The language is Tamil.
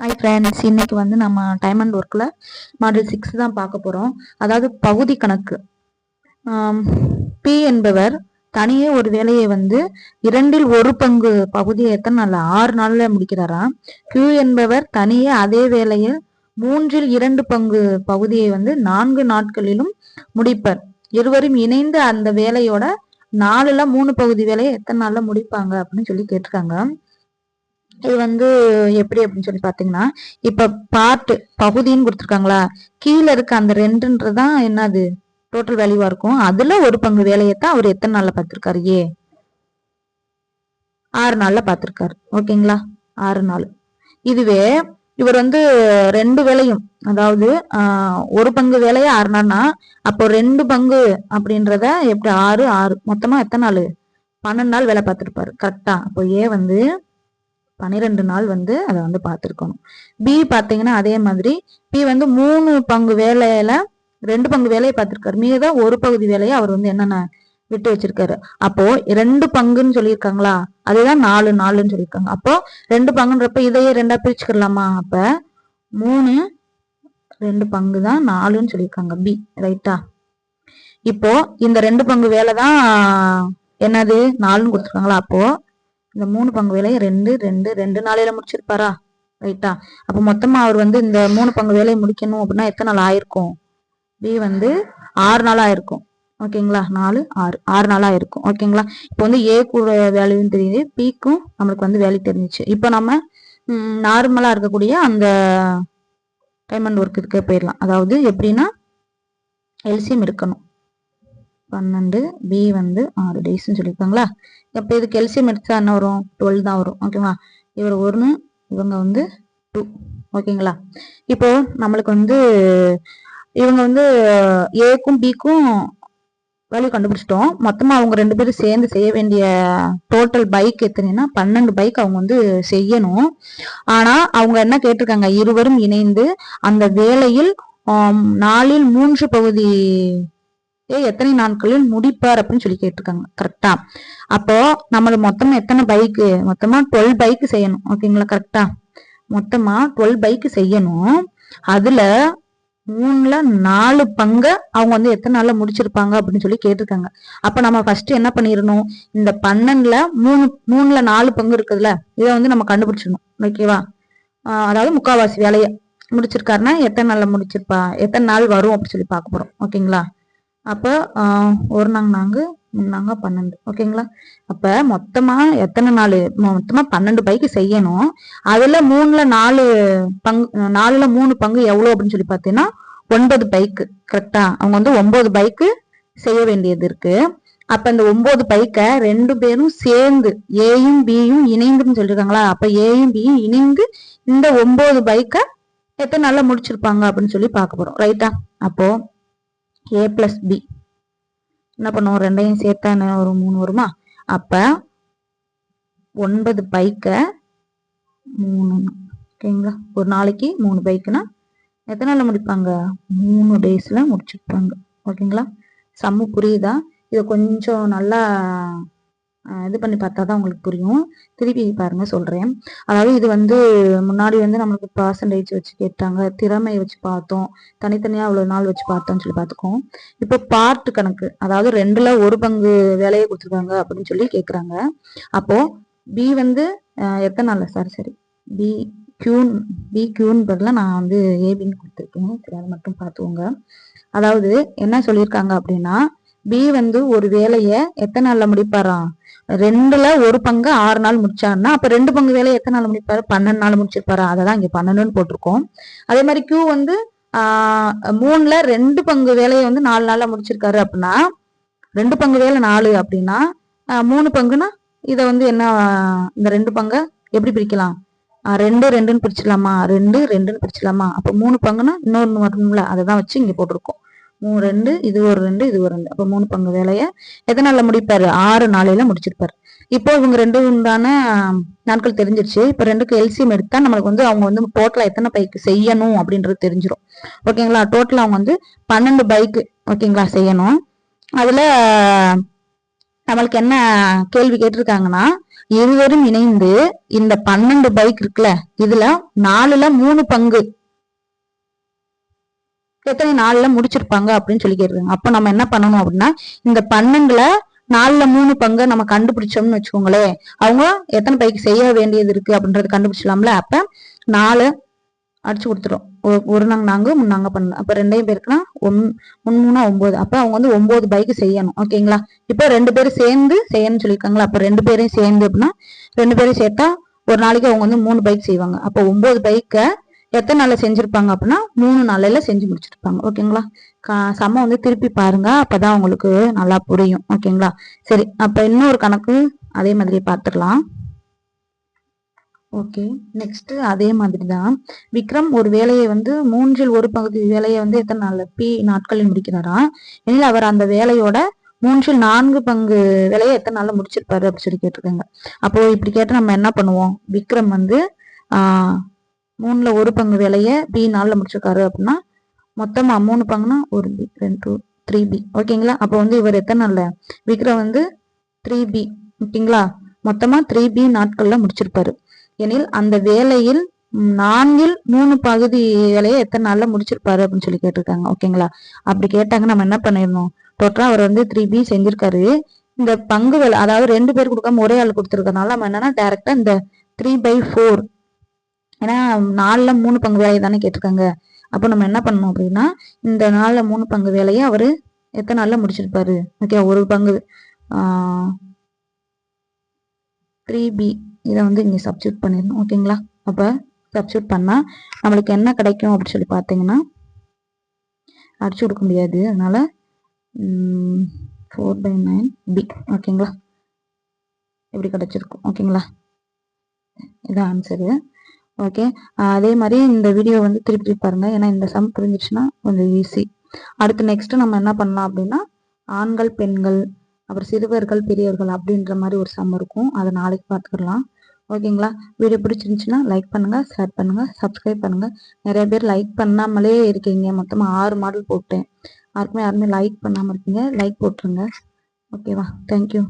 ஹாய் ஃப்ரெண்ட்ஸ் இன்னைக்கு வந்து நம்ம டைம் அண்ட் ஒர்க்கில் மாடல் சிக்ஸ் தான் பார்க்க போகிறோம் அதாவது பகுதி கணக்கு. பி என்பவர் தனியே ஒரு வேலையை வந்து இரண்டில் ஒரு பங்கு பகுதியை எத்தனை நாள்? ஆறு நாளில் முடிக்கிறாராம். கியூ என்பவர் தனியே அதே வேலையில் மூன்றில் இரண்டு பங்கு பகுதியை வந்து நான்கு நாட்களிலும் முடிப்பர். இருவரும் இணைந்து அந்த வேலையோட நாலுல மூணு பகுதி வேலையை எத்தனை நாளில் முடிப்பாங்க அப்படின்னு சொல்லி கேட்டிருக்காங்க. இது வந்து எப்படி அப்படின்னு சொல்லி பாத்தீங்கன்னா இப்ப பாட்டு பகுதின்னு கொடுத்துருக்காங்களா? கீழே இருக்க அந்த ரெண்டுன்றதுதான் என்னது? டோட்டல் வேல்யூவா இருக்கும். அதுல ஒரு பங்கு வேலையத்தான் அவர் எத்தனை நாள்ல பார்த்திருக்காரு? ஏ. ஆறு நாள்ல பார்த்திருக்காரு. ஓகேங்களா? ஆறு நாள். இதுவே இவர் வந்து ரெண்டு வேலையும் அதாவது ஒரு பங்கு வேலையை ஆறு நாள்னா அப்போ ரெண்டு பங்கு அப்படின்றத எப்படி? ஆறு ஆறு. மொத்தமா எத்தனை நாள்? பன்னெண்டு நாள் வேலை பார்த்துருப்பாரு. கரெக்டா அப்போ ஏ வந்து பன்னிரெண்டு நாள் வந்து அதை வந்து பார்த்துருக்கணும் பி பார்த்தீங்கன்னா அதே மாதிரி பி வந்து மூணு பங்கு வேலையில ரெண்டு பங்கு வேலையை பார்த்துருக்காரு மீத ஒரு பகுதி வேலையை அவர் வந்து என்னென்ன விட்டு வச்சிருக்காரு? அப்போ ரெண்டு பங்குன்னு சொல்லியிருக்காங்களா? அதுதான் நாலு நாலுன்னு சொல்லியிருக்காங்க. அப்போ ரெண்டு பங்குன்றப்ப இதையே ரெண்டா பிரிச்சுக்கலாமா? அப்ப மூணு ரெண்டு பங்கு தான் நாலுன்னு சொல்லியிருக்காங்க பி ரைட்டா? இப்போ இந்த ரெண்டு பங்கு வேலை தான் என்னது? நாலுன்னு கொடுத்துருக்காங்களா? அப்போ இந்த மூணு பங்கு வேலையை ரெண்டு ரெண்டு ரெண்டு நாளையில முடிச்சிருப்பாரா? ரைட்டா அப்போ மொத்தமா அவர் வந்து இந்த மூணு பங்கு வேலையை முடிக்கணும் அப்படின்னா எத்தனை நாள் ஆயிருக்கும்? பி வந்து ஆறு நாள் ஆயிருக்கும். ஓகேங்களா நாலு ஆறு ஆறு நாள் ஆயிருக்கும். ஓகேங்களா இப்போ வந்து ஏ கூட வேல்யூன்னு தெரியுது. பிக்கும் நம்மளுக்கு வந்து வேல்யூ தெரிஞ்சிச்சு. இப்போ நம்ம நார்மலா இருக்கக்கூடிய அந்த டைம் அண்ட் இதுக்கே போயிடலாம். அதாவது எப்படின்னா எல்சியம் இருக்கணும். பன்னெண்டு பி வந்து ஆறு டேஸ்ன்னு சொல்லியிருக்காங்களா? அப்போ இது கெல்சியம் எடுத்தா என்ன வரும்? டுவெல் தான் வரும். ஓகேவா இவர் ஒன்று இவங்க வந்து டூ ஓகேங்களா இப்போ நம்மளுக்கு வந்து இவங்க வந்து ஏக்கும் பிக்கும் வேல்யூ கண்டுபிடிச்சிட்டோம். மொத்தமா அவங்க ரெண்டு பேரும் சேர்ந்து செய்ய வேண்டிய டோட்டல் பைக் எத்தனைன்னா பன்னெண்டு பைக் அவங்க வந்து செய்யணும். ஆனா அவங்க என்ன கேட்டிருக்காங்க? இருவரும் இணைந்து அந்த வேலையில் நாளில் மூன்று பகுதி எத்தனை நாட்களில் முடிப்பார் அப்படின்னு சொல்லி கேட்டிருக்காங்க. கரெக்டா அப்போ நம்ம மொத்தமா எத்தனை பைக்கு மொத்தமா டுவெல் பைக்கு செய்யணும். ஓகேங்களா கரெக்டா மொத்தமா டுவெல் பைக்கு செய்யணும். அதுல மூணுல நாலு பங்க அவங்க வந்து எத்தனை நாள்ல முடிச்சிருப்பாங்க அப்படின்னு சொல்லி கேட்டிருக்காங்க. அப்ப நம்ம ஃபர்ஸ்ட் என்ன பண்ணிடணும் இந்த பன்னெண்டுல மூணு மூணுல நாலு பங்கு இருக்குதுல்ல இதை வந்து நம்ம கண்டுபிடிச்சிடணும் ஓகேவா அதாவது முக்காவாசி வேலையை. முடிச்சிருக்காருன்னா எத்தனை நாள்ல முடிச்சிருப்பா? எத்தனை நாள் வரும் அப்படின்னு சொல்லி பார்க்க போறோம். ஓகேங்களா அப்போ ஒரு நாங்க நாங்க முன்னாங்க பன்னெண்டு. ஓகேங்களா? அப்போ மொத்தமாக எத்தனை நாள்? மொத்தமாக பன்னெண்டு பைக்கு செய்யணும். அதில் மூணில் நாலு பங்கு நாலில் மூணு பங்கு எவ்வளோ அப்படின்னு சொல்லி பார்த்தீங்கன்னா ஒன்பது பைக்கு. கரெக்டா அவங்க வந்து ஒன்பது பைக்கு செய்ய வேண்டியது இருக்கு. அப்போ இந்த ஒன்பது பைக்கை ரெண்டு பேரும் சேர்ந்து ஏயும் பியும் இணைந்துன்னு சொல்லியிருக்காங்களா அப்போ ஏயும் பியும் இணைந்து இந்த ஒன்பது பைக்கை எத்தனை நாளில் முடிச்சிருப்பாங்க அப்படின்னு சொல்லி பார்க்க போகிறோம் ரைட்டா அப்போது ஏ பிளஸ் பி என்ன பண்ணுவோம்? ரெண்டையும் சேர்த்தா என்ன ஒரு மூணு வருமா? அப்போ ஒன்பது பைக்கை மூணு. ஓகேங்களா ஒரு நாளைக்கு மூணு பைக்குனா எத்தனை நாளில் முடிப்பாங்க? மூணு டேஸில் முடிச்சிருப்பாங்க. ஓகேங்களா சம்மு புரியுதா? இதை கொஞ்சம் நல்லா இது பண்ணி பார்த்தா தான் உங்களுக்கு புரியும். திருப்பி பாருங்க சொல்கிறேன் அதாவது இது வந்து முன்னாடி வந்து நம்மளுக்கு பர்சன்டேஜ் வச்சு கேட்டாங்க திறமை வச்சு பார்த்தோம். தனித்தனியாக அவ்வளோ நாள் வச்சு பார்த்தோம்னு சொல்லி பார்த்துக்கோம் இப்போ பார்ட் கணக்கு அதாவது ரெண்டுல ஒரு பங்கு வேலையை கொடுத்துருக்காங்க அப்படின்னு சொல்லி கேட்குறாங்க அப்போ பி வந்து எத்தனை நாள் சார் சரி பி கியூன் பி கியூன் பதில் நான் வந்து ஏபின்னு கொடுத்துருக்கேன். சரி அதை மட்டும் பார்த்துக்கோங்க. அதாவது என்ன சொல்லியிருக்காங்க அப்படின்னா பி வந்து ஒரு வேலையை எத்தனை நாள்ல முடிப்பாராம்? ரெண்டுல ஒரு பங்கு ஆறு நாள் முடிச்சாருன்னா அப்ப ரெண்டு பங்கு வேலையை எத்தனை நாள் முடிப்பாரு? பன்னெண்டு நாள் முடிச்சிருப்பாரு. அதை தான் இங்க பன்னெண்டுன்னு போட்டிருக்கோம். அதே மாதிரி கியூ வந்து ஆஹ் மூணுல ரெண்டு பங்கு வேலையை வந்து நாலு நாள்ல முடிச்சிருக்காரு அப்படின்னா ரெண்டு பங்கு வேலை நாலு அப்படின்னா மூணு பங்குனா இதை வந்து என்ன இந்த ரெண்டு பங்கை எப்படி பிரிக்கலாம்? ரெண்டு ரெண்டுன்னு பிரிச்சிடலாமா? ரெண்டு ரெண்டுன்னு பிரிச்சிடலாமா? அப்போ மூணு பங்குனா இன்னொன்று வரணும்ல அதை தான் வச்சு இங்கே போட்டிருக்கோம். மூணு ரெண்டு இது ஒரு ரெண்டு இது ஒரு ரெண்டு. அப்போ மூணு பங்கு வேலையை எத்தனை நாளில் முடிப்பாரு? ஆறு நாளையில முடிச்சிருப்பாரு. இப்போ இவங்க ரெண்டு உண்டான நாட்கள் தெரிஞ்சிருச்சு. இப்போ ரெண்டுக்கு எல்சிஎம் எடுத்தா நம்மளுக்கு வந்து அவங்க வந்து டோட்டலா எத்தனை பைக் செய்யணும் அப்படின்றது தெரிஞ்சிடும் ஓகேங்களா டோட்டலா அவங்க வந்து பன்னெண்டு பைக்கு ஓகேங்களா செய்யணும். அதுல நம்மளுக்கு என்ன கேள்வி கேட்டிருக்காங்கன்னா இருவரும் இணைந்து இந்த பன்னெண்டு பைக் இருக்குல்ல இதுல நாலுல மூணு பங்கு எத்தனை நாள்ல முடிச்சிருப்பாங்க அப்படின்னு சொல்லி கேட்டிருக்காங்க அப்ப நம்ம என்ன பண்ணணும் அப்படின்னா இந்த பன்னெண்டுல நாலுல மூணு பங்கு நம்ம கண்டுபிடிச்சோம்னு வச்சுக்கோங்களேன். அவங்க எத்தனை பைக்கு செய்ய வேண்டியது இருக்கு அப்படின்றது கண்டுபிடிச்சலாம்ல அப்ப நாலு அடிச்சு கொடுத்துரும். ஒரு நாங்க நாங்க முன்னாங்க பண்ணலாம் அப்ப ரெண்டையும் பேருக்குன்னா ஒன் ஒன் மூணா ஒன்பது அப்ப அவங்க வந்து ஒன்பது பைக்கு செய்யணும். ஓகேங்களா? இப்ப ரெண்டு பேரும் சேர்ந்து செய்யணும்னு சொல்லியிருக்காங்களா? அப்ப ரெண்டு பேரையும் சேர்ந்து அப்படின்னா ரெண்டு பேரும் சேர்த்தா ஒரு நாளைக்கு அவங்க வந்து மூணு பைக் செய்வாங்க. அப்ப ஒன்பது பைக்கை எத்தனை நாளில் செஞ்சுருப்பாங்க அப்படின்னா மூணு நாளையில் செஞ்சு முடிச்சிருப்பாங்க. ஓகேங்களா சம வந்து திருப்பி பாருங்க. அப்பதான் உங்களுக்கு நல்லா புரியும். ஓகேங்களா சரி அப்போ இன்னொரு கணக்கு அதே மாதிரி பார்த்துடலாம் ஓகே நெக்ஸ்ட் அதே மாதிரி தான் விக்ரம் ஒரு வேலையை வந்து மூன்றில் ஒரு பகுதி வேலையை வந்து எத்தனை நாள் பி நாட்களில் முடிக்கிறாரா? எனில் அவர் அந்த வேலையோட மூன்றில் நான்கு பங்கு விலையை எத்தனை நாளில் முடிச்சிருப்பாரு அப்படின்னு சொல்லி கேட்டிருக்காங்க. அப்போ இப்படி கேட்டு நம்ம என்ன பண்ணுவோம்? விக்ரம் வந்து மூணுல ஒரு பங்கு வேலையை பி நாளில் முடிச்சிருக்காரு அப்படின்னா மொத்தமா மூணு பங்குனா ஒரு பி ரெண்டு டூ த்ரீ பி ஓகேங்களா அப்போ வந்து இவர் எத்தனை நாள்ல விக்ரம் வந்து த்ரீ பி ஓகேங்களா? மொத்தமா த்ரீ பி நாட்கள்ல முடிச்சிருப்பாரு. எனில் அந்த வேலையில் நான்கில் மூணு பகுதி வேலையை எத்தனை நாள்ல முடிச்சிருப்பாரு அப்படின்னு சொல்லி கேட்டிருக்காங்க. ஓகேங்களா? அப்படி கேட்டாங்க நம்ம என்ன பண்ணிடணும்? டோட்டலா அவர் வந்து த்ரீ பி செஞ்சிருக்காரு. இந்த பங்கு வேலை அதாவது ரெண்டு பேர் கொடுக்காம ஒரே ஆள் கொடுத்துருக்கனால நம்ம என்னன்னா டைரக்டா இந்த த்ரீ பை ஃபோர் ஏன்னா நாலில் மூணு பங்கு வேலையை தானே கேட்டிருக்காங்க. அப்போ நம்ம என்ன பண்ணணும் அப்படின்னா இந்த நாளில் மூணு பங்கு வேலையை அவர் எத்தனை நாளில் முடிச்சிருப்பாரு? ஓகே ஒரு பங்கு த்ரீ பி இதை வந்து இங்கே சப்ஸ்டியூட் பண்ணிடணும். ஓகேங்களா அப்போ சப்ஸ்டியூட் பண்ணால் நம்மளுக்கு என்ன கிடைக்கும் அப்படின்னு சொல்லி பார்த்தீங்கன்னா அடிச்சு கொடுக்க முடியாது. அதனால ஃபோர் பை நைன் பி ஓகேங்களா எப்படி கிடச்சிருக்கும்? ஓகேங்களா இதான் ஆன்சரு ஓகே அதே மாதிரி இந்த வீடியோ வந்து திருப்பி திருப்பி பாருங்க. ஏன்னா இந்த சம் புரிஞ்சிச்சுன்னா கொஞ்சம் ஈஸி அடுத்து நெக்ஸ்ட் நம்ம என்ன பண்ணலாம் அப்படின்னா ஆண்கள் பெண்கள் அப்புறம் சிறுவர்கள் பெரியவர்கள் அப்படின்ற மாதிரி ஒரு சம் இருக்கும். அதை நாளைக்கு பார்த்துக்கலாம். ஓகேங்களா வீடியோ பிடிச்சிருந்துச்சுன்னா லைக் பண்ணுங்கள் ஷேர் பண்ணுங்கள் சப்ஸ்கிரைப் பண்ணுங்க. நிறைய பேர் லைக் பண்ணாமலே இருக்கீங்க. மொத்தமாக ஆறு மாடல் போட்டேன். யாருக்குமே யாருமே லைக் பண்ணாமல் இருக்கீங்க. லைக் போட்டுருங்க. ஓகேவா தேங்க்யூ